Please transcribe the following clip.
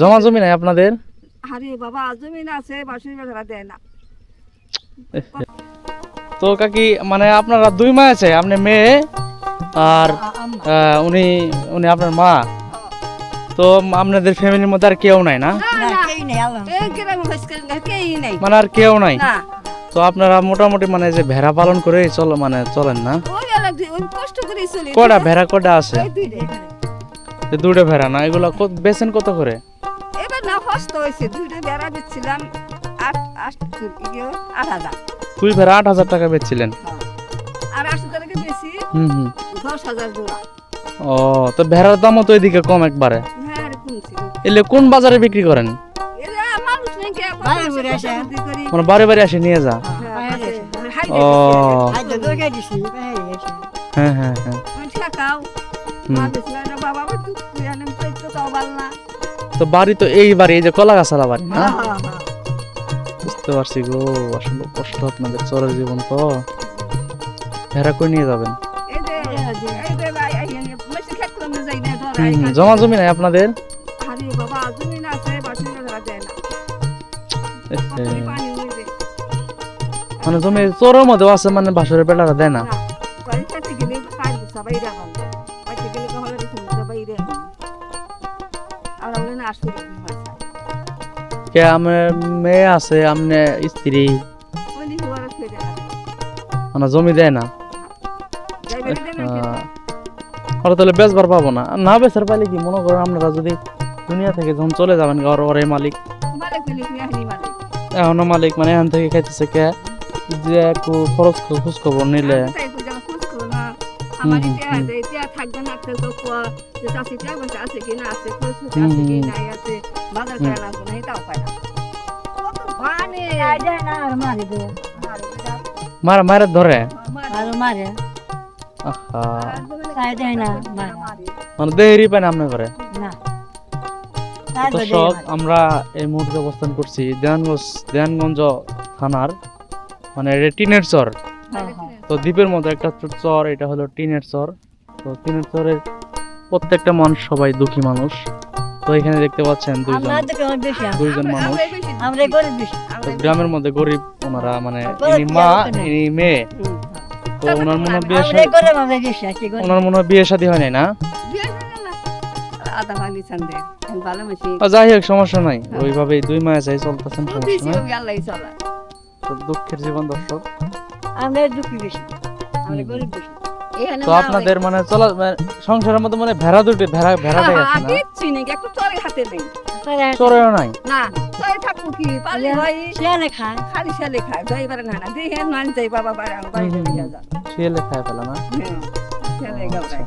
জমা জমি নাই আপনাদের? আরে বাবা জমিন আছে বাসুরি বেচারা দেয় না। তো কাকি মানে আপনারা দুই মা আছে আপনি মেয়ে আর উনি উনি আপনার মা। তো আপনাদের ফ্যামিলির মধ্যে আর কেউ নাই না? মানে আর কেউ নাই? তো আপনারা মোটামুটি মানে যে ভেড়া পালন করে চল মানে চলেন না? কটা ভেড়া কটা আছে? ওই দুইটা। দুটো ভেড়া না এগুলো কত- বেচেন কত করে? এবার না হস্ত হয়েছে। দুইটা বেড়া দিচ্ছিলাম আট আট আট হাজার। দুই ভেড়া আট হাজার টাকা বেচছিলেন? হ্যাঁ। আর আটশো টাকা বেশি হুম হুম। দশ হাজার জোড়া। ও তো ভেড়ার দামও তো এদিকে কম একবারে। হ্যাঁ এলে কোন বাজারে বিক্রি করেন? এরা মানুষ নেই কে কত বাইরে বসে ঘুরে আসে। মানে বাড়ি বাড়ি আসে নিয়ে যা। হ্যাঁ, মানে ও। হ্যাঁ হ্যাঁ হ্যাঁ। তো বাড়ি তো এই বাড়ি এই যে কলা গাছালা বাড়ি না হ্যাঁ, হ্যাঁ, হ্যাঁ। বুঝতে পারছি গো আসলে কষ্ট আপনাদের চরের জীবন তো। ভেড়া করে নিয়ে যাবেন জমা জমি নাই আপনাদের। মানে জমি চোরের মধ্যেও আছে মানে বাসরের বেটারা দেয় না। না, গেলে কখনো দেখি না, বাইরে আমরা বলি না, আসলে কি হয়? আমার মেয়ে আছে আমনে স্ত্রী। মানে জমি দেয় না। ওরা তাহলে বেচবার পাবো না। না বেচার পাইলে কি? মনে করেন আপনারা যদি দুনিয়া থেকে যখন চলে যাবেন ঘর ওরে মালিক। মালিক মিলিক নিয়ে আসেনি মালিক। এখনও মালিক মানে এখান থেকে খাইতেছে কে? যে একটু খরচ খোঁজ খবর নিলে। আমার ইটা হুম। থাকবে না, তো যে চাষি টা আছে কি না আছে, খোঁজ খোঁজ আছে কি হুম। আছে, বাজার করে লাগবে না, এটাও পায় না। কত বানে, মারা মারা ধরে মারে। আহা আর বলে মারে। মানে দেহেরই পায় না আপনার ঘরে তো সব আমরা এই মুহূর্তে অবস্থান করছি দেয়ানগঞ্জ দেয়ানগঞ্জ থানার মানে এটা টিনের চর তো দ্বীপের মধ্যে একটা চর এটা হলো টিনের চর। তো টিনের চরের প্রত্যেকটা মানুষ সবাই দুঃখী মানুষ। তো এখানে দেখতে পাচ্ছেন দুইজন। দুইজন মানুষ। গ্রামের মধ্যে গরিব ওনারা মানে ইনি মা। ইনি মেয়ে। তো ওনার মনে হয় বিয়ে ওনার মনে হয় বিয়ে শাদী হয় নাই না? যাই হোক সমস্যা নাই। ওইভাবেই দুই মাস যাই চলতেছেন সমস্যা নাই। দুঃখের জীবন দর্শক। আমরা দুঃখী বেশি। আমরা গরিব বেশি। তো আপনাদের মানে চলা মানে সংসারের মধ্যে মানে ভেড়া দুটো ভেড়া ভেড়াটাই আছে না? কিচ্ছু নেই একটু চরে হাতে নেই চড়েও নাই? না চরে থাকব কি? পালে ভাই শিয়ালে খায়। খালি শালে খায় যাই পারে না না। দিয়ে মান যাই বাবা বাড়ি আমি বাড়ি চলে নিয়ে শিয়ালে খায় ফেলে না? হ্যাঁ ছেলে গাবড়ায়